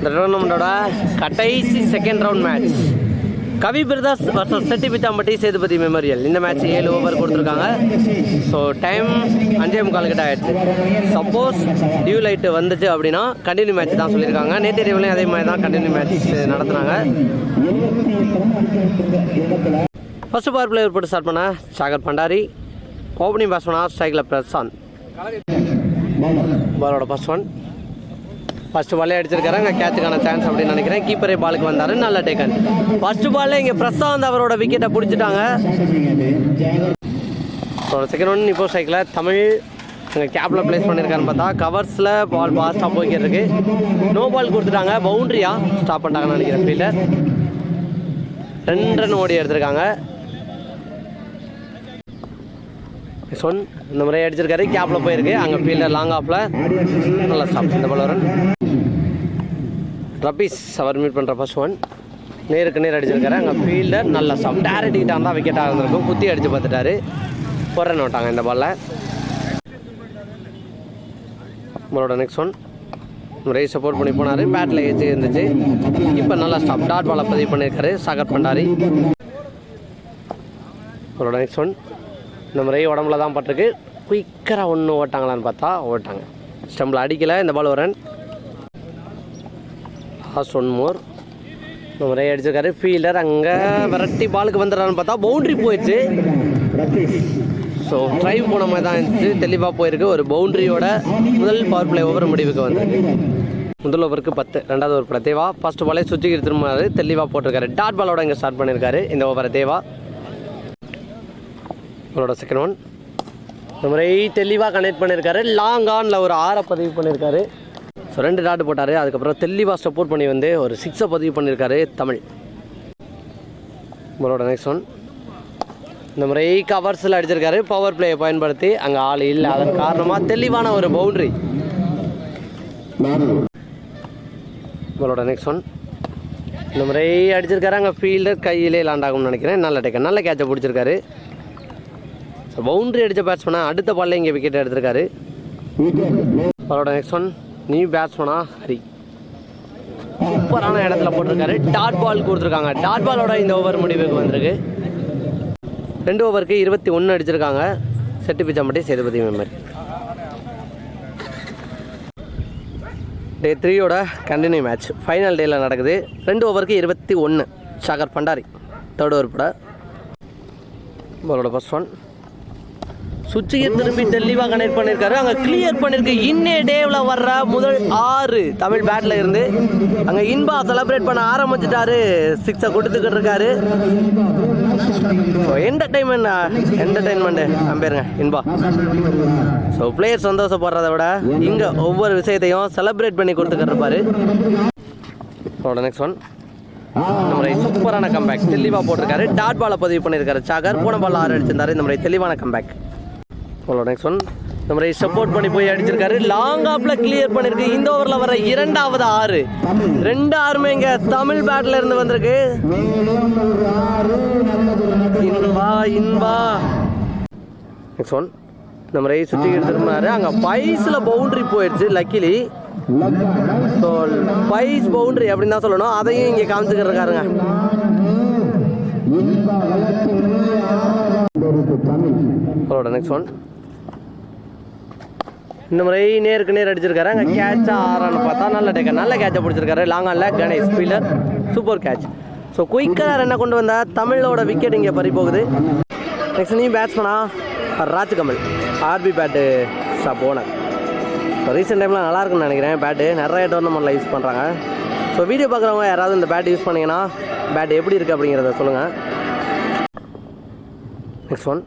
இந்த டோர்னமெண்ட்டோட கடைசி second round match Kavi Prathas versus Chetti Pichampatti Sethupathi memorial இந்த மேட்ச் ஏழு ஓவர் கொடுத்துருக்காங்க. ஸோ டைம் அஞ்சே முக்கால் கிட்ட ஆயிடுச்சு. சப்போஸ் டியூ லைட்டு வந்துச்சு அப்படின்னா கண்டினியூ மேட்ச் தான் சொல்லியிருக்காங்க. நேற்று இரவுலையும் அதே மாதிரி தான் கண்டினியூ மேட்ச் நடத்துனாங்க. ஃபர்ஸ்ட் பவர் பிளேயர் போட்டு ஸ்டார்ட் பண்ண சாகர் பண்டாரி ஓப்பனிங் பேட்ஸ்மனா ஸ்ட்ரைக்கில் பிரசாந்த். பாலோட ஃபர்ஸ்ட் ஒன் ஃபஸ்ட்டு பாலே அடிச்சிருக்காரு. அங்கே கேட்சுக்கான சான்ஸ் அப்படின்னு நினைக்கிறேன். கீப்பரே பாலுக்கு வந்தார். நல்ல டேக்கன் ஃபஸ்ட்டு பால்ல இங்கே பிரசாந்த் அவரோட விக்கெட்டை பிடிச்சிட்டாங்க. செகண்ட் ஒன் இப்போ ஸ்ட்ரைக்கில் தமிழ் அங்கே கேப்பில் ப்ளேஸ் பண்ணியிருக்காருன்னு பார்த்தா கவர்ஸில் பால் ஃபாஸ்ட்டாக போய்க்கிட்டு இருக்கு நோ பால் கொடுத்துட்டாங்க. பவுண்ட்ரியா ஸ்டாப் பண்ணிட்டாங்கன்னு நினைக்கிறேன். ஃபீல்டர் ரெண்டு ரன் ஓடி எடுத்திருக்காங்க. சொன் இந்த முறை அடிச்சிருக்காரு. கேப்பில் போயிருக்கு. அங்கே ஃபீல்டர் லாங் ஆஃபில் நல்லா ஸ்டாப் இந்த பால் ரன் ரபீஸ் அவர் மீட் பண்ணுற ஃபர்ஸ்ட் ஒன் நேருக்கு நேர் அடிச்சிருக்காரு. அங்கே ஃபீல்டர் நல்ல சம் டேரக்ட் கிட்ட இருந்தால் விக்கெட் ஆகிருந்திருக்கும் குத்தி அடித்து பார்த்துட்டாரு. ஒரு விட்டாங்க இந்த பாலில் நம்மளோட நெக்ஸ்ட் ஒன் முறை சப்போர்ட் பண்ணி போனார். பேட்டில் ஏற்றி இருந்துச்சு. இப்போ நல்லா ஸ்டாப் டாட் பாலை பதிவு பண்ணியிருக்காரு. சாகர் பண்டாரி அவரோட நெக்ஸ்ட் ஒன் இந்த முறை உடம்புல தான் பட்டிருக்கு குயிக்கராக ஒன்று ஓட்டாங்களான்னு பார்த்தா ஓட்டாங்க. ஸ்டம்பில் அடிக்கலை. இந்த பால் வரேன் லாஸ்ட் ஒன் மோர் முறை அடிச்சிருக்காரு. ஃபீல்டர் அங்கே விரட்டி பாலுக்கு வந்துடுறான்னு பார்த்தா பவுண்ட்ரி போயிடுச்சு. ஸோ ட்ரைவ் போன மாதிரி தான் இருந்துச்சு. தெளிவாக போயிருக்கு. ஒரு பவுண்ட்ரியோட முதல் பவர் பிளே ஓவர் முடிவுக்கு வந்து முதல் ஓவருக்கு பத்து ரெண்டாவது ஓவர் போட தேவா ஃபர்ஸ்ட் பாலே சுற்றி திரும்பினாரு. தெளிவாக போட்டிருக்காரு. டாட் பாலோட இங்கே ஸ்டார்ட் பண்ணியிருக்காரு. இந்த ஓவரை தேவா. அவரோட செகண்ட் ஒன் இந்த முறை தெளிவாக கனெக்ட் பண்ணியிருக்காரு. லாங் ஆனில் ஒரு ஆறை பதிவு பண்ணியிருக்காரு. ஸோ ரெண்டு டாட் போட்டார். அதுக்கப்புறம் தெளிவாக சப்போர்ட் பண்ணி வந்து ஒரு சிக்ஸை பதிவு பண்ணியிருக்காரு தமிழ். உங்களோட நெக்ஸ்ட் ஒன் இந்த முறை கவர்ஸில் அடிச்சிருக்காரு. பவர் பிளேயை பயன்படுத்தி அங்கே ஆள் இல்லை. அதன் காரணமாக தெளிவான ஒரு பவுண்ட்ரி உங்களோட நெக்ஸ்ட் ஒன் இந்த முறை அடிச்சிருக்காரு. அங்கே ஃபீல்டர் கையிலே லேண்ட் ஆகும்னு நினைக்கிறேன். நல்ல டேக்கன் நல்ல கேட்சை பிடிச்சிருக்காரு. ஸோ பவுண்ட்ரி அடித்த பேட்ஸ்மேனாக அடுத்த பால்ல இங்கே விக்கெட் எடுத்திருக்காரு. அவரோட நெக்ஸ்ட் ஒன் நியூ பேட்ஸ்மனா ஹரி. சூப்பரான இடத்துல போட்டிருக்காரு. டாட் பால் கொடுத்துருக்காங்க. டாட் பாலோட இந்த ஓவர் முடிவுக்கு வந்திருக்கு. ரெண்டு ஓவருக்கு இருபத்தி ஒன்று அடிச்சிருக்காங்க. செட்டு பிச்சாம்பட்டி சேதுபதி மெமரி டே த்ரீயோட கண்டினியூ மேட்ச் ஃபைனல் டேயில் நடக்குது. ரெண்டு ஓவருக்கு இருபத்தி ஒன்று சாகர் பண்டாரி. தேர்ட் ஓவர் போட பாலோட ஃபர்ஸ்ட் ஒன் சுவிட்சுக்கு திரும்பி தெளிவாக கனெக்ட் பண்ணியிருக்காரு அங்கே கிளியர் பண்ணியிருக்கு இன்னே டேவில் வர்ற முதல் ஆறு தமிழ் பேட்டில் இருந்து அங்கே இன்பா செலப்ரேட் பண்ண ஆரம்பிச்சிட்டாரு. சிக்ஸை கொடுத்துக்கிட்டு இருக்காரு. ஸோ என்டர்டைன்மெண்ட் என்டர்டைன்மெண்ட்டு நம்பிருங்க இன்பா. ஸோ பிளேயர் சந்தோஷப்படுறத விட இங்கே ஒவ்வொரு விஷயத்தையும் செலப்ரேட் பண்ணி கொடுத்துக்கிட்டு இருப்பாரு. நெக்ஸ்ட் ஒன் இந்த முறை சூப்பரான கம்பேக் தெளிவாக போட்டிருக்காரு. டாட் பாலை பதிவு பண்ணியிருக்காரு. சாகர் போன பால் ஆறு அடிச்சிருந்தாரு. இந்த முறை தெளிவான கம்பேக் அவ்வளோ நெக்ஸ்ட் ஒன் இந்த முறை சப்போர்ட் பண்ணி போய் அடிச்சிருக்காரு. லாங் ஆப்ல கிளியர் பண்ணிருக்கு. இந்த ஓவர்ல வர இரண்டாவது ஆறு. ரெண்டு ஆறுமே இங்க தமிழ் பேட்ல இருந்து வந்திருக்கு. இன்பா இன்பா. நெக்ஸ்ட் ஒன் இந்த முறை சுற்றி எடுத்துருந்தாரு. அங்கே பைஸில் பவுண்டரி போயிடுச்சு லக்கிலி ஸோ பைஸ் பவுண்டரி அப்படின்னு தான் சொல்லணும். அதையும் இங்கே காமிச்சுக்கிட்டு அவரோட நெக்ஸ்ட் ஒன் இந்த முறை நேருக்கு நேர் அடிச்சிருக்காரு. அங்கே கேட்சா ஆறான்னு பார்த்தா நல்ல டேக்கர் நல்ல கேட்சை பிடிச்சிருக்காரு. லாங் ஆனில் கணேஷ். ஸ்பீலர் சூப்பர் கேட்ச் ஸோ குயிக்கராக ரன்னை கொண்டு வந்தால் தமிழோட விக்கெட் இங்கே பறி போகுது. நெக்ஸ்ட் நீ பேட்ஸ்மனா ராஜ்கமல் ஆர்பி பேட்டு ஷாப் போனேன் ஸோ ரீசெண்ட் டைமில் நல்லா இருக்குன்னு நினைக்கிறேன் பேட்டு நிறைய டோர்னமெண்ட்டில் யூஸ் பண்ணுறாங்க ஸோ வீடியோ பார்க்குறவங்க யாராவது இந்த பேட் யூஸ் பண்ணிங்கன்னா பேட் எப்படி இருக்குது அப்படிங்கிறத சொல்லுங்கள் நெக்ஸ்ட் ஒன்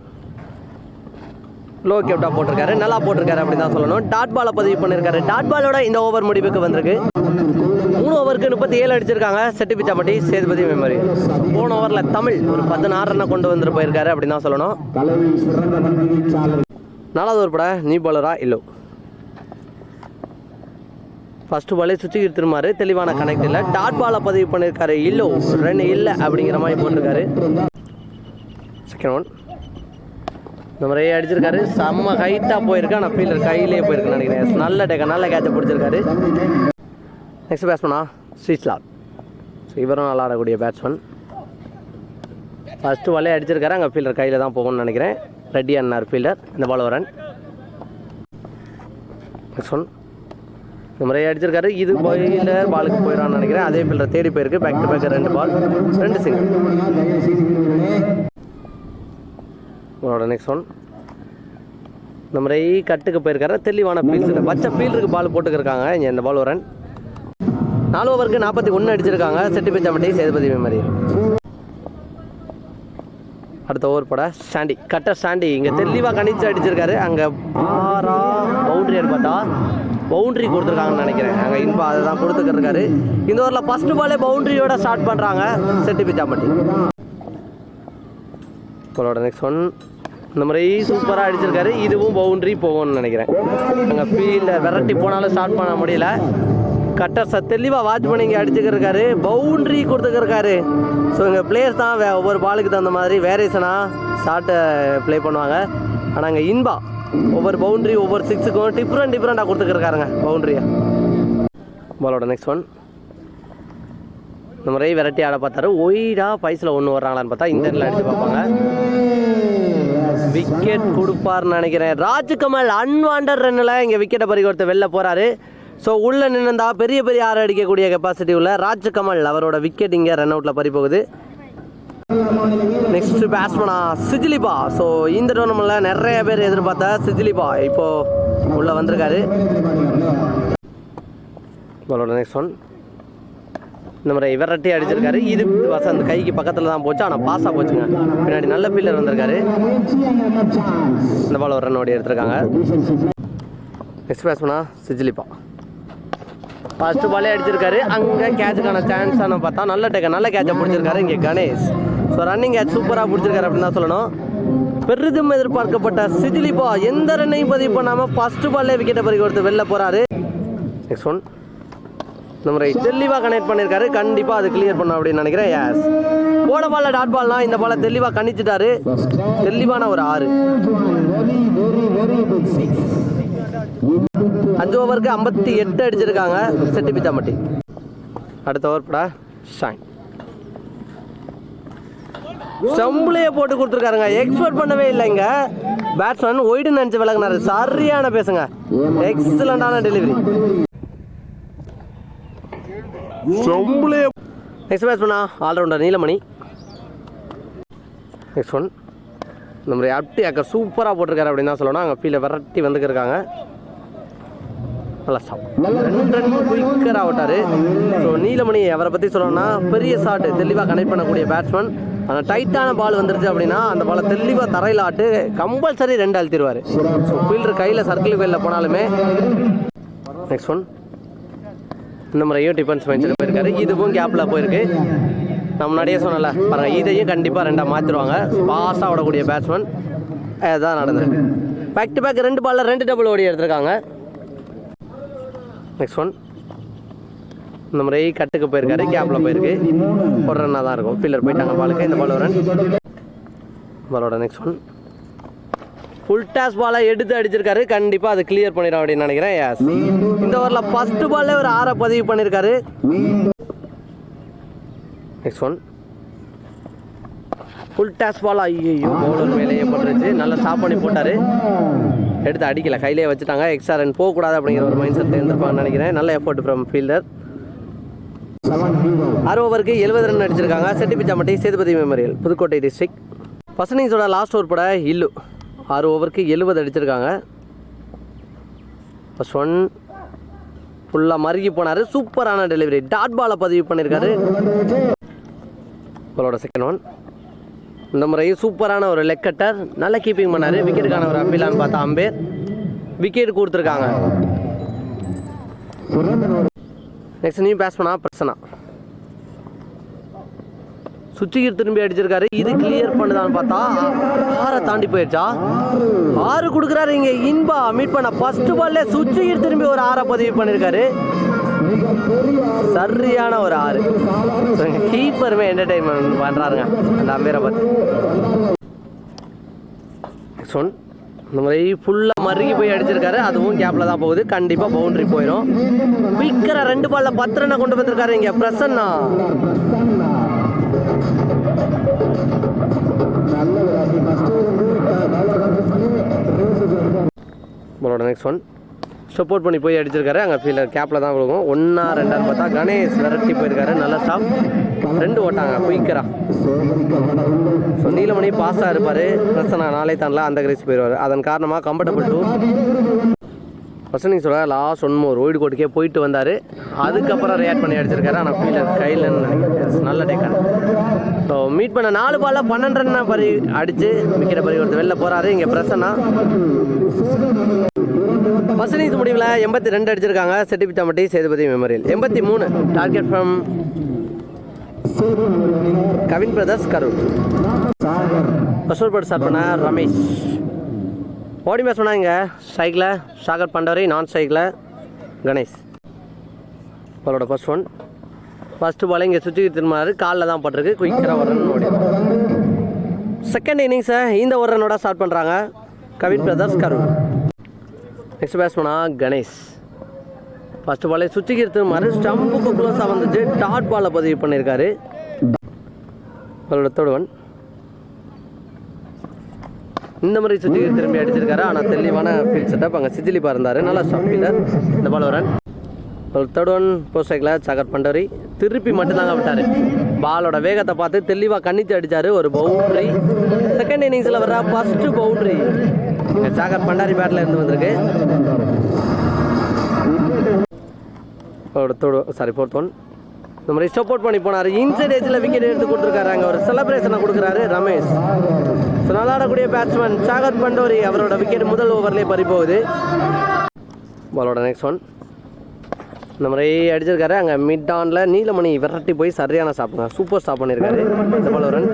லோ கேப்டா போட்டிருக்காரு. நல்லா போட்டிருக்காரு அப்படின்னு தான் சொல்லணும். டாட் பாலை பதிவு பண்ணியிருக்காரு டாட் பாலோட இந்த ஓவர் முடிவுக்கு வந்திருக்கு. மூணு ஓவருக்கு முப்பத்தி ஏழு அடிச்சிருக்காங்க. செட்டி பிச்சாமட்டி சேதுபதி மெமரி. போன ஓவரில் தமிழ் ஒரு பதினாறு ரன்னை கொண்டு வந்துட்டு போயிருக்காரு அப்படின்னு தான் சொல்லணும். நாலாவது ஒரு பட நீ பாலரா இல்லோ? ஃபஸ்ட்டு பாலே சுற்றி திருமாரு தெளிவான கனெக்ட் இல்லை. டாட் பாலை பதிவு பண்ணியிருக்காரு இல்லோ? ரன் இல்லை அப்படிங்கிற மாதிரி போட்டிருக்காரு. செகண்ட் ஒன் இந்த முறையே அடிச்சிருக்காரு. செம்ம ஹைட்டாக போயிருக்கு. ஆனால் ஃபீல்டர் கையிலே போயிருக்கேன் நினைக்கிறேன். நல்ல டேக்கா நல்ல கேட்சை பிடிச்சிருக்காரு. நெக்ஸ்ட் பேட்ஸ்மனா ஸ்ரீஸ்லாத் ஸோ இவரும் நல்லா ஆடக்கூடிய பேட்ஸ்மேன் ஃபஸ்ட்டு வலையை அடிச்சிருக்காரு. அங்கே ஃபீல்டர் கையில் தான் போகணும்னு நினைக்கிறேன். ரெட்டி அண்ணார் ஃபீல்டர் இந்த பால் வரன் நெக்ஸ்ட் ஒன் இந்த முறையை அடிச்சிருக்காரு. இது பயிலர் பாலுக்கு போயிடான்னு நினைக்கிறேன். அதே ஃபீல்டர் தேடி போயிருக்கு. பேக் டு பேக் ரெண்டு பால் ரெண்டு சிங்கிள் உங்களோட நெக்ஸ்ட் ஒன் இந்த முறை கட்டுக்கு போயிருக்காரு. தெளிவான பீல்ஸில் பச்சை ஃபீல்டுக்கு பால் போட்டுக்கிருக்காங்க. இங்கே இந்த பால் வரன் நாலு ஓவருக்கு நாற்பத்தி ஒன்று அடிச்சிருக்காங்க. செட்டி பச்சாம்பட்டி சேதுபதி மாதிரி. அடுத்த ஓவர் பட ஸ்டாண்டி கட்ட ஸ்டாண்டி இங்கே தெளிவாக கணிச்சு அடிச்சிருக்காரு. அங்கே பாரா பவுண்டரி பார்த்தா பவுண்டரி கொடுத்துருக்காங்கன்னு நினைக்கிறேன். அங்கே இன்பா அதை தான் கொடுத்துக்கிருக்காரு. இந்த ஓவரில் ஃபஸ்ட்டு பாலே பவுண்டரியோட ஸ்டார்ட் பண்ணுறாங்க செட்டி பிச்சாம்பட்டி உங்களோட நெக்ஸ்ட் ஒன் இந்த மாதிரி சூப்பராக அடிச்சிருக்காரு. இதுவும் பவுண்டரி போகும்னு நினைக்கிறேன். அங்கே ஃபீல்டில் விரட்டி போனாலும் ஸ்டார்ட் பண்ண முடியல. கட்டர் ச தெளிவாக வாட்ச் பண்ணி இங்கே அடிச்சுக்கிருக்காரு. பவுண்ட்ரி கொடுத்துக்கிருக்காரு. ஸோ இங்கே பிளேயர்ஸ் தான் வே- ஒவ்வொரு பாலுக்கு தகுந்த மாதிரி வேரியேஷனாக ஷார்ட்டை ப்ளே பண்ணுவாங்க. ஆனால் இங்கே இன்பா ஒவ்வொரு பவுண்டரி ஒவ்வொரு சிக்ஸுக்கும் டிஃப்ரெண்ட் டிஃப்ரெண்ட்டாக கொடுத்துக்கிருக்காருங்க பவுண்டரியை பாலோட நெக்ஸ்ட் ஒன் இந்த முறை வெரைட்டி ஆட பார்த்தாரு. ஒயிடாக பைஸில் ஒன்று வர்றாங்களான்னு பார்த்தா இந்த அடித்து அடிச்சு பார்ப்பாங்க. விக்கெட் கொடுப்பார்னு நினைக்கிறேன். ராஜ்கமல் அன்வாண்டர் ரன்னில் இங்கே விக்கெட்டை பறி கொடுத்து வெளில போகிறாரு ஸோ உள்ளே நின்றுந்தா பெரிய பெரிய ஆறு அடிக்கக்கூடிய கெப்பாசிட்டி உள்ள ராஜ்கமல் அவரோட விக்கெட் இங்கே ரன் அவுட்டில் பறி போகுது. நெக்ஸ்ட் பேட்ஸ்மனா சிஜிலிபா ஸோ இந்த டோர்னமெண்ட்டில் நிறைய பேர் எதிர்பார்த்த சிஜிலிபா இப்போ உள்ளே வந்திருக்காரு. நெக்ஸ்ட் ஒன் இந்த மாதிரி விரட்டி அடிச்சிருக்காரு. இது வசந்த் கைக்கு பக்கத்தில் தான் போச்சு. ஆனால் பாஸாக போச்சுங்க. பின்னாடி நல்ல பில்லர் வந்திருக்காரு. இந்த பால் ஒரு ரன் ஓடி எடுத்திருக்காங்க. நெக்ஸ்ட் பேட்ஸ்மனா சிஜிலிப்பா. ஃபர்ஸ்ட் பாலே அடிச்சிருக்காரு. அங்கே கேட்சுக்கான சான்ஸான பார்த்தா நல்ல டேக்க நல்ல கேட்சை பிடிச்சிருக்காரு இங்கே கணேஷ். ஸோ ரன்னிங் கேட்ச் சூப்பராக பிடிச்சிருக்காரு அப்படின்னு தான் சொல்லணும். பெரிதும் எதிர்பார்க்கப்பட்ட சிஜிலிப்பா எந்த ரன்னையும் பதிவு பண்ணாமல் ஃபஸ்ட்டு பால்லே விக்கெட்டை பறி கொடுத்து வெளில போகிறாரு நெக்ஸ்ட் ஒன் இந்த முறை தெளிவாக கனெக்ட் பண்ணியிருக்காரு. கண்டிப்பாக அது கிளியர் பண்ணும் அப்படின்னு நினைக்கிறேன். எஸ் போட பால்ல டாட் பால்னா இந்த பாலை தெளிவாக கணிச்சிட்டாரு. தெளிவான ஒரு ஆறு. அஞ்சு ஓவருக்கு ஐம்பத்தி எட்டு அடிச்சிருக்காங்க. செட்டி பிச்சாம்பட்டி. அடுத்த ஓவர் படா. ஷாங் செம்புளையே போட்டு கொடுத்துருக்காருங்க. எக்ஸ்பெக்ட் பண்ணவே இல்லைங்க பேட்ஸ்மேன் ஒய்டு நினச்சி விளக்குனாரு சரியான பேசுங்க. எக்ஸலண்டான டெலிவரி நெக்ஸ்ட் பேட்ஸ்மேனா ஆல்ரவுண்டர் நீலமணி. நெக்ஸ்ட் ஒன் இந்த மாதிரி அப்டி அக்கா சூப்பராக போட்டிருக்காரு அப்படின்னு தான் சொல்லணும். அங்கே ஃபீல்டை விரட்டி வந்துக்கிருக்காங்க. நல்லா ரெண்டு ரன் குயிக்கர் விட்டார். ஸோ நீலமணி அவரை பற்றி சொல்லணும்னா பெரிய ஷாட்டு தெளிவாக கனெக்ட் பண்ணக்கூடிய பேட்ஸ்மேன் ஆனால் டைட்டான பால் வந்துருச்சு அப்படின்னா அந்த பாலை தெளிவாக தரையில் ஆட்டு கம்பல்சரி ரெண்டு அழுத்திடுவார் ஸோ ஃபீல்டர் கையில் சர்க்கிள் கையில் போனாலுமே நெக்ஸ்ட் ஒன் இந்த முறையும் டிஃபென்ஸ் மைண்ட்ஸில் போயிருக்காரு. இதுவும் கேப்பில் போயிருக்கு. நான் முன்னாடியே சொன்னல பாருங்க இதையும் கண்டிப்பாக ரெண்டாக மாற்றிடுவாங்க ஃபாஸ்ட்டாக ஓடக்கூடிய பேட்ஸ்மேன் அதுதான் நடந்திருக்கு பேக் டு பேக் ரெண்டு பாலில் ரெண்டு டபுள் ஓடி எடுத்திருக்காங்க. நெக்ஸ்ட் ஒன் இந்த முறை கட்டுக்கு போயிருக்காரு. கேப்பில் போயிருக்கு. ஒரு ரன்னாக தான் இருக்கும். ஃபீல்டர் போயிட்டாங்க பாலுக்கு இந்த பால் ஒரு ரன் பாலோட நெக்ஸ்ட் ஒன் ஃபுல் டாஸ் பாலை எடுத்து அடிச்சிருக்காரு. கண்டிப்பாக அது கிளியர் பண்ணிடும் அப்படின்னு நினைக்கிறேன். எஸ் இந்த ஓவரில் ஃபர்ஸ்ட் பால்ல ஒரு ஆறை பதிவு பண்ணியிருக்காரு next one full toss ball ஐயோ பவுலர் மேலேயே போட்டுருச்சு. நல்லா ஸ்டாப் பண்ணி போட்டார். எடுத்து அடிக்கல. கையிலே வச்சுட்டாங்க. எக்ஸ்ட்ரா ரன் போகக்கூடாது அப்படிங்கிற ஒரு மைண்ட் செட் இருந்திருப்பாங்கன்னு நினைக்கிறேன். நல்ல எஃபோர்ட் ஃப்ரம் ஃபீல்டர் ஆறு ஓவருக்கு எழுபது ரன் அடிச்சிருக்காங்க. செட்டிபிச்சாமட்டி சேதுபதி மெமோரியல் புதுக்கோட்டை டிஸ்ட்ரிக்ட் பசனிங்ஸோட லாஸ்ட் ஓவர் பட இல்லு. ஆறு ஓவருக்கு எழுபது அடிச்சிருக்காங்க. ஃபஸ்ட் ஒன் ஃபுல்லாக மருகி போனார். சூப்பரான டெலிவரி டாட் பாலை பதிவு பண்ணியிருக்காரு உங்களோட செகண்ட் ஒன் இந்த முறையும் சூப்பரான ஒரு லெக் கட்டர் நல்ல கீப்பிங் பண்ணார். விக்கெட்டுக்கான ஒரு அப்பீலான்னு பார்த்தா அம்பேர் விக்கெட் கொடுத்துருக்காங்க. நெக்ஸ்ட் நியூ பேட்ஸ்மனா பிரசனா சுச்சிகர் திரும்பி அடிச்சிருக்காரு. இது கிளியர் பண்ணுதான்னு பார்த்தா ஆறை தாண்டி போயிடுச்சா? ஆறு கொடுக்குறாரு இங்கே இன்பா மீட் பண்ண. ஃபர்ஸ்ட் பால்ல சுச்சிகர் திரும்பி ஒரு ஆறை பதிவு பண்ணியிருக்காரு சரியான ஒரு ஆறு. கீப்பருமே என்டர்டைன்மெண்ட் பண்ணுறாருங்க அந்த அம்பீரை பார்த்து சொன் இந்த மாதிரி ஃபுல்லாக மறுகி போய் அடிச்சிருக்காரு. அதுவும் கேப்பில் தான் போகுது. கண்டிப்பாக பவுண்டரி போயிடும் குயிக்கராக ரெண்டு பாலில் பத்து ரன்னை கொண்டு வந்திருக்காரு இங்கே பிரசன்னா. உங்களோட நெக்ஸ்ட் ஒன் சப்போர்ட் பண்ணி போய் அடிச்சிருக்காரு. அங்கே ஃபீல்டர் கேப்பில் தான் விழுகும். ஒன்றா ரெண்டான்னு பார்த்தா கணேஷ் விரட்டி போயிருக்காரு. நல்ல ஸ்டாப் ரெண்டு ஓட்டாங்க. குயிக்கரா. ஸோ நீலமணி பாஸாக இருப்பார். பிரச்சனை நாளே தாண்டல அந்த கிரேஸ் போயிடுவார் அதன் காரணமாக கம்ஃபர்டபுள் டூ ஃபஸ்ட் நீங்கள் சொல்ல லாஸ்ட் ஒன் மோர் ஒயிட் கோட்டுக்கே போயிட்டு வந்தார். அதுக்கப்புறம் ரியாக்ட் பண்ணி அடிச்சிருக்காரு. ஆனால் ஃபீல்டர் கையில் நல்ல டேக்கன் ஸோ மீட் பண்ண நாலு பாலில் பன்னெண்டு ரன் பறி அடித்து விக்கெட்டை பறி கொடுத்து வெளில போகிறாரு இங்கே பிரசன்னா. ஃபர்ஸ்ட் இன்னிங்ஸ் முடிவில் எண்பத்தி ரெண்டு அடிச்சிருக்காங்க. செட்டிபிச்சாம்பட்டி சேதுபதி மெமோரியல் எண்பத்தி மூணு target from Kavin brothers Karur. First over start பண்ண ரமேஷ். ஓடி மேட்ச் இங்கே சைக்கிளை சாகர் பண்டவரி நான் சைக்கிளை கணேஷ். அவரோட ஃபர்ஸ்ட் ஒன் ஃபஸ்ட்டு பால் இங்கே சுற்றி திரும்பினாரு காலில் தான் பட்டிருக்கு. குயிக்கராக ஒரு ஓடி. செகண்ட் இன்னிங்ஸை இந்த ஒரு ரன்னோட ஸ்டார்ட் பண்ணுறாங்க கவின் பிரதர்ஸ் கருண் நெக்ஸ்ட் பேட்ஸ்மனா கணேஷ். ஃபர்ஸ்ட் பாலே சுற்றிக்கு திரும்பினாரு ஸ்டம்புக்கு க்ளோஸாக வந்துச்சு டாட் பாலை பதிவு பண்ணியிருக்காரு. அவரோட தொடுவன் இந்த மாதிரி சுற்றி திரும்பி அடிச்சிருக்காரு. ஆனால் தெளிவான ஃபீல்ட் செட்டப் அங்கே சிஜிலிப்பாக இருந்தார் நல்லா ஸ்டாப்பில் இந்த பால் வரன் ஒரு தேர்ட் ஒன் போஸ்ட் சைக்கில் சாகர் பண்டரி திருப்பி மட்டும்தாங்க விட்டார். பாலோட வேகத்தை பார்த்து தெளிவாக கண்ணித்து அடித்தார் ஒரு பவுண்ட்ரி செகண்ட் இன்னிங்ஸில் வர்ற ஃபஸ்ட்டு பவுண்ட்ரி சாகர் பண்டாரி பேட்டில் இருந்து வந்திருக்கு. அவரோட தேர்ட் சாரி ஃபோர்த் ஒன் இந்த மாதிரி சப்போர்ட் பண்ணி போனார். இன்சைட் ஏஜில் விக்கெட் எடுத்து கொடுத்துருக்காரு. அங்கே ஒரு செலப்ரேஷனை கொடுக்குறாரு ரமேஷ். ஸோ நல்லா ஆடக்கூடிய பேட்ஸ்மேன் சாகர் பண்டோரி அவரோட விக்கெட் முதல் ஓவர்லேயே பறிப்போகுது பாலோட நெக்ஸ்ட் ஒன் இந்த மாதிரி அடிச்சிருக்காரு. அங்கே மிட் ஆனில் நீலமணி விரட்டி போய் சரியான ஸ்டாப் சூப்பர் ஸ்டாப் பண்ணியிருக்காரு இந்த பால் ரன்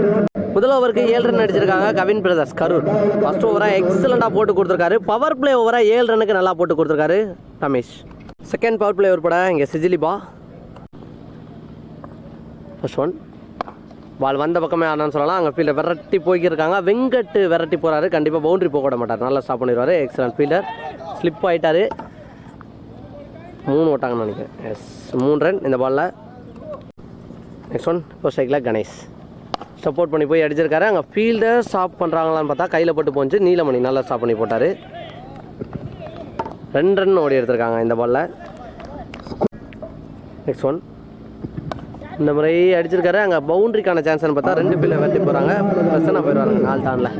முதல் ஓவருக்கு ஏழு ரன் அடிச்சிருக்காங்க. கவின் பிரதாஸ் கரூர். ஃபர்ஸ்ட் ஓவராக எக்ஸலண்ட்டாக போட்டு கொடுத்துருக்காரு. பவர் பிளே ஓவராக ஏழு ரன்னுக்கு நல்லா போட்டு கொடுத்துருக்காரு ரமேஷ். செகண்ட் பவர் பிளே உட்பட இங்கே சிஜிலிபா. ஃபர்ஸ்ட் ஒன் பால் வந்த பக்கமே ஆனான்னு சொல்லலாம். அங்கே ஃபீல்டர் விரட்டி போய்க்கிருக்காங்க. வெங்கட் விரட்டி போகிறாரு கண்டிப்பாக பவுண்டரி போக விட மாட்டார். நல்லா ஸ்டாப் பண்ணிடுவார் எக்ஸலன்ட் ஃபீல்டர் ஸ்லிப் ஆகிட்டார் மூணு ஓட்டாங்கன்னு நினைக்கிறேன். எஸ் மூணு ரன் இந்த பாலில் நெக்ஸ்ட் ஒன் இப்போ ஸ்ட்ரைக்கில் கணேஷ். சப்போர்ட் பண்ணி போய் அடிச்சிருக்காரு. அங்கே ஃபீல்டர் ஸ்டாப் பண்ணுறாங்களான்னு பார்த்தா கையில் போட்டு போச்சு. நீலமணி நல்லா ஸ்டாப் பண்ணி போட்டார். ரெண்டு ரன் ஓடி எடுத்திருக்காங்க இந்த பாலில் நெக்ஸ்ட் ஒன் இந்த முறை அடிச்சிருக்காரு. அங்கே பவுண்டரிக்கான சான்ஸ்னு பார்த்தா ரெண்டு பிள்ளை வெட்டி போகிறாங்க பிரச்சனை போயிடுவாங்க நாலு டானில்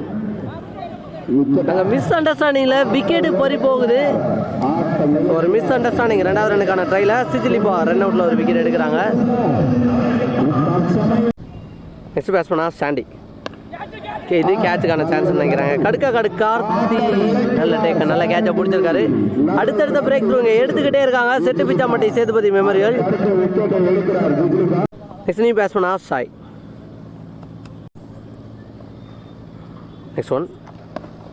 அங்கே மிஸ் அண்டர்ஸ்டாண்டிங்கில் விக்கெட்டு பறி போகுது. ஒரு மிஸ் அண்டர்ஸ்டாண்டிங் ரெண்டாவது ரன்னுக்கான ட்ரையில் சிஜிலிப்பா ரன் அவுட்டில் ஒரு விக்கெட் எடுக்கிறாங்க. நெக்ஸ்ட் பேட்ஸ்மனா ஸ்டாண்டி ஓகே இது கேட்சுக்கான சான்ஸ் நினைக்கிறாங்க. கடுக்கா கடு கார்த்தி. நல்ல டேக்க நல்ல கேட்சை பிடிச்சிருக்காரு. அடுத்தடுத்த பிரேக் த்ரூங்க எடுத்துக்கிட்டே இருக்காங்க. Chettu Pichamatti Sethupathi memorial. Next new Sai. Next one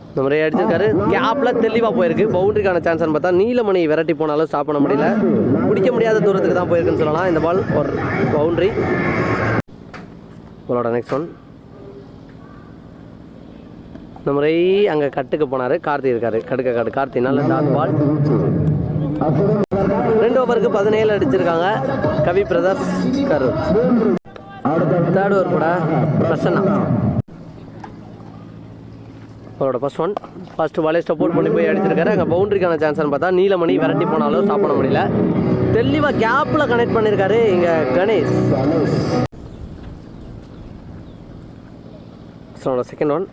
இந்த முறை அடிச்சிருக்காரு. கேப்பில் தெளிவாக போயிருக்கு. பவுண்டரிக்கான சான்ஸ்னு பார்த்தா நீலமணி விரட்டி போனாலும் ஸ்டாப் பண்ண முடியல. பிடிக்க முடியாத தூரத்துக்கு தான் போயிருக்குன்னு சொல்லலாம். இந்த பால் ஒரு பவுண்டரி உங்களோட நெக்ஸ்ட் ஒன் இந்த முறை அங்கே கட்டுக்கு போனார். கார்த்தி இருக்காரு. கடுக்க காடு. கார்த்தி நல்ல டாட் பால் ரெண்டு ஓவருக்கு பதினேழு அடிச்சிருக்காங்க. கவி பிரதாப் கரூர். தேர்ட் ஓவர் கூட பிரசன்னா அவரோட ஃபர்ஸ்ட் ஒன் ஃபர்ஸ்ட் வலையை சப்போர்ட் பண்ணி போய் அடிச்சிருக்காரு. அங்கே பவுண்டரிக்கான சான்ஸ்னு பார்த்தா நீலமணி விரட்டி போனாலும் ஸ்டாப் பண்ண முடியல. தெளிவாக கேப்பில் கனெக்ட் பண்ணியிருக்காரு இங்கே கணேஷ். செகண்ட் ஒன்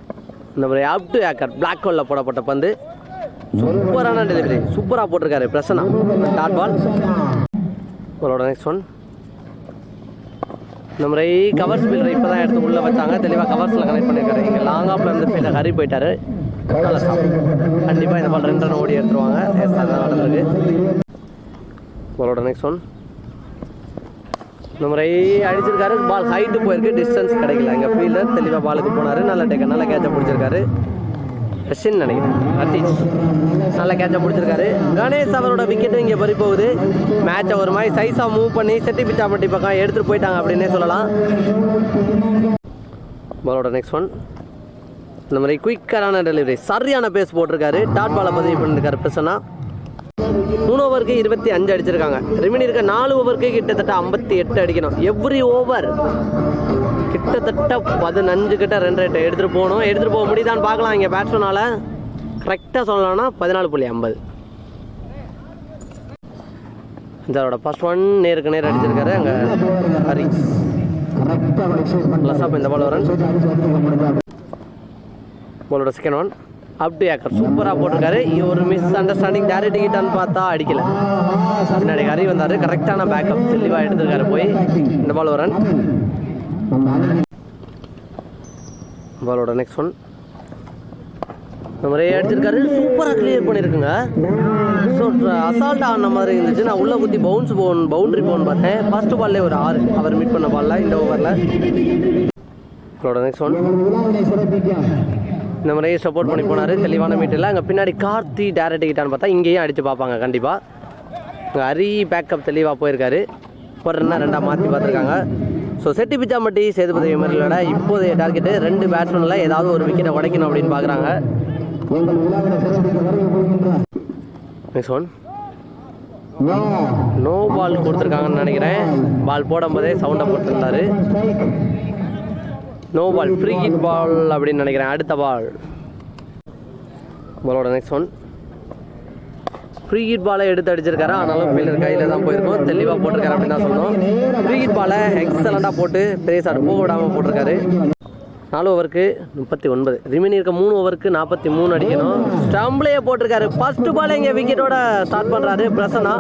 இந்த மாதிரி ஆப் டு ஏக்கர் பிளாக் ஹோலில் போடப்பட்ட பந்து. சூப்பரான டெலிவரி சூப்பராக போட்டிருக்காரு. பிரசனா டாட் பால் உங்களோட நெக்ஸ்ட் ஒன் இந்த மாதிரி கவர் ஸ்பீலர் இப்போ தான் எடுத்து உள்ளே வச்சாங்க. தெளிவாக கவர்ஸில் கனெக்ட் பண்ணியிருக்காரு இங்கே லாங் ஆஃபில் இருந்து ஃபீல்டர் ஹரி போயிட்டாரு. கண்டிப்பாக இந்த பால் ரெண்டு ரன் ஓடி எடுத்துருவாங்க. எஸ் தான் நடந்திருக்கு. உங்களோட நெக்ஸ்ட் ஒன் இந்த முறை அடிச்சிருக்காரு. பால் ஹைட்டு போயிருக்கு. டிஸ்டன்ஸ் கிடைக்கல. எங்கள் ஃபீல்டர் தெளிவாக பாலுக்கு போனார். நல்ல டேக்க நல்ல கேட்சை பிடிச்சிருக்காரு ரஷின் நினைக்கிறேன். ரத்தீஷ் நல்ல கேட்சை பிடிச்சிருக்காரு கணேஷ் அவரோட விக்கெட்டும் இங்கே பறி போகுது. மேட்சை ஒரு மாதிரி சைஸாக மூவ் பண்ணி செட்டி பிச்சாப்பட்டி பக்கம் எடுத்துகிட்டு போயிட்டாங்க அப்படின்னே சொல்லலாம். பாலோட நெக்ஸ்ட் ஒன் இந்த மாதிரி குயிக்கரான டெலிவரி சரியான பேஸ் போட்டிருக்காரு. டாட் பாலை பதிவு பண்ணியிருக்காரு பிரசன்னா. மூணு ஓவருக்கு இருபத்தி அஞ்சு அடிச்சிருக்காங்க ரிமினி இருக்க நாலு ஓவருக்கு கிட்டத்தட்ட ஐம்பத்தி எட்டு அடிக்கணும் எவ்ரி ஓவர் கிட்டத்தட்ட பதினஞ்சு கிட்ட ரன் ரேட் எடுத்துகிட்டு போகணும் எடுத்துகிட்டு போக முடியுதான்னு பார்க்கலாம் இங்கே பேட்ஸ்மேனால கரெக்டாக சொல்லலாம்னா பதினாலு புள்ளி ஐம்பது இதோட ஃபர்ஸ்ட் ஒன் நேருக்கு நேர் அடிச்சிருக்காரு அங்கே ஹரி ப்ளஸ் இந்த பால் வரன் பாலோட செகண்ட் ஒன் அப் டு சூப்பராக போட்டிருக்காரு. இவர் ஒரு மிஸ் அண்டர்ஸ்டாண்டிங் டேரக்ட் கிட்டான்னு பார்த்தா அடிக்கல. பின்னாடி கறி வந்தார். கரெக்டான பேக்கப் தெளிவாக எடுத்திருக்காரு போய். இந்த பால் ரன் பாலோட நெக்ஸ்ட் ஒன் இந்த மாதிரி அடிச்சிருக்காரு சூப்பராக கிளியர் பண்ணியிருக்குங்க ஸோ அசால்ட் ஆன மாதிரி இருந்துச்சு. நான் உள்ளே குத்தி பவுன்ஸ் போன் பவுண்டரி போன் பார்த்தேன். ஃபர்ஸ்ட் பால்லே ஒரு ஆறு. அவர் மீட் பண்ண பால்ல இந்த ஓவரில் அவரோட நெக்ஸ்ட் ஒன் இந்த மாதிரியே சப்போர்ட் பண்ணி போனார். தெளிவான மீட்டில் அங்கே பின்னாடி கார்த்தி டேரக்ட் கிட்டான்னு பார்த்தா இங்கேயும் அடித்து பார்ப்பாங்க கண்டிப்பாக அங்கே ஹரி பேக்கப் தெளிவாக போயிருக்காரு. ஒரு ரெண்டாக மாற்றி பார்த்துருக்காங்க. ஸோ செட்டி பிச்சாம்பட்டி சேதுபதி விமரிலோட இப்போதைய டார்கெட்டு ரெண்டு பேட்ஸ்மேனில் ஏதாவது ஒரு விக்கெட்டை உடைக்கணும் அப்படின்னு பார்க்குறாங்க நெக்ஸ்ட் ஒன் நோ பால் கொடுத்துருக்காங்கன்னு நினைக்கிறேன். பால் போடும்போதே சவுண்டை போட்டிருந்தாரு. No ball free hit ball அப்படின்னு நினைக்கிறேன். அடுத்த பால் பாலோட நெக்ஸ்ட் ஒன் ஃப்ரீ ஹிட் பாலை எடுத்து அடிச்சிருக்காரு. ஆனாலும் ஃபீல்டர் கையில் தான் போயிருக்கும். தெளிவாக போட்டிருக்காரு அப்படின்னு தான் சொன்னோம் ஃப்ரீ ஹிட் பாலை எக்ஸலண்ட்டாக போட்டு பெரிய சார் போக விடாமல் போட்டிருக்காரு. நாலு ஓவருக்கு முப்பத்தி ஒன்பது. ரிமைனிங் இருக்க மூணு ஓவருக்கு நாற்பத்தி மூணு அடிக்கணும். ஸ்டம்ப்லேயே போட்டிருக்காரு. ஃபர்ஸ்ட் பால் இங்கே விக்கெட்டோட ஸ்டார்ட் பண்ணுறாரு பிரசனா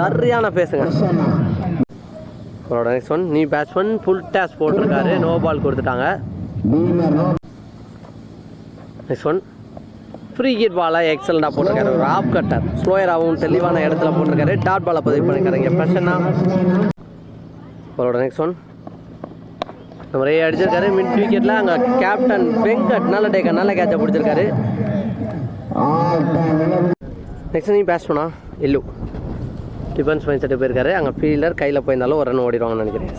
சரியான பேசுங்க. அவரோட next one new batsman full toss போட்டிருக்காரு. நோ பால் கொடுத்துட்டாங்க. நெக்ஸ்ட் ஒன் ஃப்ரீ கிட் பாலை எக்ஸலண்டாக போட்டிருக்காரு. ஒரு ஆப் கட்டர் ஸ்லோயராகவும் தெளிவான இடத்துல போட்டிருக்காரு. டாட் பாலை பதிவு பண்ணியிருக்காரு இங்கே பிரச்சனை அவரோட நெக்ஸ்ட் ஒன் இந்த அடிச்சிருக்காரு. மிட் விக்கெட்டில் அங்கே கேப்டன் வெங்கட் நல்ல டேக்கர் நல்ல கேட்சை பிடிச்சிருக்காரு. நெக்ஸ்ட் நீ பேட்ஸ்மேனா எல்லோ டிஃபென்ஸ் மைண்ட் செட்டு போயிருக்காரு அங்கே ஃபீல்டர் கையில் போயிருந்தாலும் ஒரு ரன் ஓடிடுவாங்கன்னு நினைக்கிறேன்.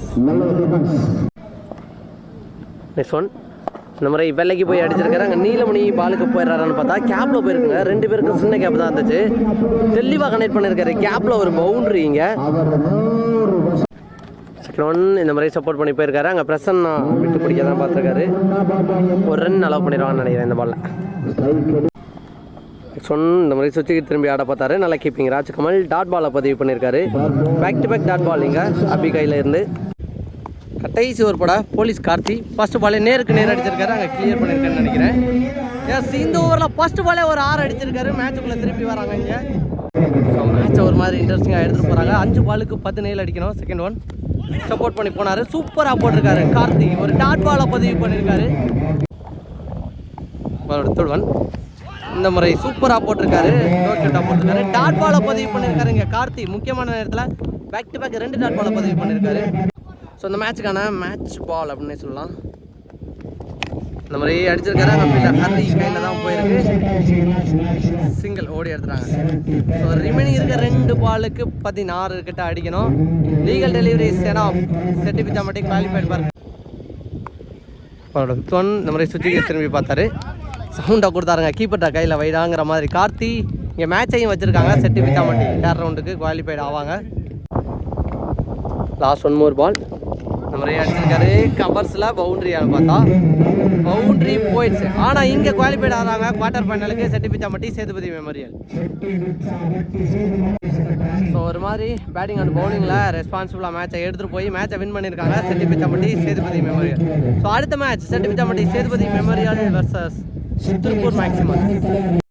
நெக்ஸ்ட் ஒன் இந்த மாதிரி வெள்ளைக்கு போய் அடிச்சிருக்காரு. அங்கே நீலமணி பாலுக்கு போயிடுறாருன்னு பார்த்தா கேப்பில் போயிருக்குங்க. ரெண்டு பேருக்கும் சின்ன கேப் தான் இருந்துச்சு. தெளிவாக கனெக்ட் பண்ணியிருக்காரு கேப்பில் ஒரு பவுண்டரி இங்கே. செகண்ட் ஒன் இந்த மாதிரி சப்போர்ட் பண்ணி போயிருக்காரு. அங்கே பிரசன் விட்டு பிடிக்க தான் பார்த்துருக்காரு. ஒரு ரன் அலோவ் பண்ணிடுவாங்கன்னு நினைக்கிறேன் இந்த பாலில் சொன்ன இந்த மாதிரி சுற்றி திரும்பி ஆட பார்த்தாரு. நல்லா கீப்பிங் ராஜ்கமல் டாட் பாலை பதிவு பண்ணியிருக்காரு back to back dot ball இங்கே அபி கையில் இருந்து. கடைசி ஒரு பட போலீஸ் கார்த்தி. ஃபர்ஸ்ட் பாலே நேருக்கு நேர் அடிச்சிருக்காரு. அங்கே கிளியர் பண்ணியிருக்கேன்னு நினைக்கிறேன். எஸ் இந்த ஓவரில் ஃபர்ஸ்ட் பாலே ஒரு ஆறு அடிச்சிருக்காரு. மேட்சுக்குள்ளே திருப்பி வராங்க இங்கே. ஸோ மேட்சை ஒரு மாதிரி இன்ட்ரெஸ்டிங்காக எடுத்துகிட்டு போகிறாங்க அஞ்சு பாலுக்கு பத்து நேல் அடிக்கணும். செகண்ட் ஒன் சப்போர்ட் பண்ணி போனார். சூப்பராக போட்டிருக்காரு கார்த்தி. ஒரு டாட் பாலை பதிவு பண்ணியிருக்காரு அவரோட தொடுவன் இந்த முறை சூப்பராக போட்டிருக்காரு. டோட்டா போட்டிருக்காரு. டாட் பாலை பதிவு பண்ணியிருக்காரு இங்கே கார்த்தி முக்கியமான நேரத்தில் பேக் டு பேக் ரெண்டு டாட் பாலை பதிவு பண்ணியிருக்காரு. ஸோ இந்த மேட்சுக்கான மேட்ச் பால் அப்படின்னே சொல்லலாம். இந்த மாதிரி அடிச்சிருக்காரு. அங்கே ஃபீல்டர் ஹரி கையில் தான் போயிருக்கு. சிங்கிள் ஓடி எடுத்துட்டாங்க. ஸோ ரிமைனிங் இருக்க ரெண்டு பாலுக்கு பதினாறு கிட்ட அடிக்கணும். லீகல் டெலிவரி செனா செட்டி பிச்சா மட்டும் குவாலிஃபைட் பாருங்க. ஃபிஃப்த் ஒன் இந்த மாதிரி சுற்றி திரும்பி பார்த்தாரு. சவுண்டாக கொடுத்தாருங்க. கீப்பர்டா கையில் வைடாங்கிற மாதிரி. கார்த்தி இங்கே மேட்சையும் வச்சுருக்காங்க. செட்டு வித்தாமட்டி மட்டி தேர்ட் ரவுண்டுக்கு குவாலிஃபைட் ஆவாங்க. லாஸ்ட் ஒன் மோர் பால் இந்த மாதிரி அடிச்சிருக்காரு கவர்ஸில் பவுண்ட்ரியான்னு பார்த்தா? பவுண்ட்ரி போயிடுச்சு ஆனால் இங்கே குவாலிஃபைட் ஆகிறாங்க. குவார்ட்டர் ஃபைனலுக்கு செட்டி பிச்சா மட்டி சேதுபதி மெமோரியல் ஸோ ஒரு மாதிரி பேட்டிங் அண்ட் பவுலிங்கில் ரெஸ்பான்சிபிளாக மேட்சை எடுத்துகிட்டு போய் மேட்சை வின் பண்ணியிருக்காங்க செட்டி பிச்சாம்பட்டி சேதுபதி மெமோரியல் ஸோ அடுத்த match Chetti Pichampatti Sethupathi memorial versus two four maximum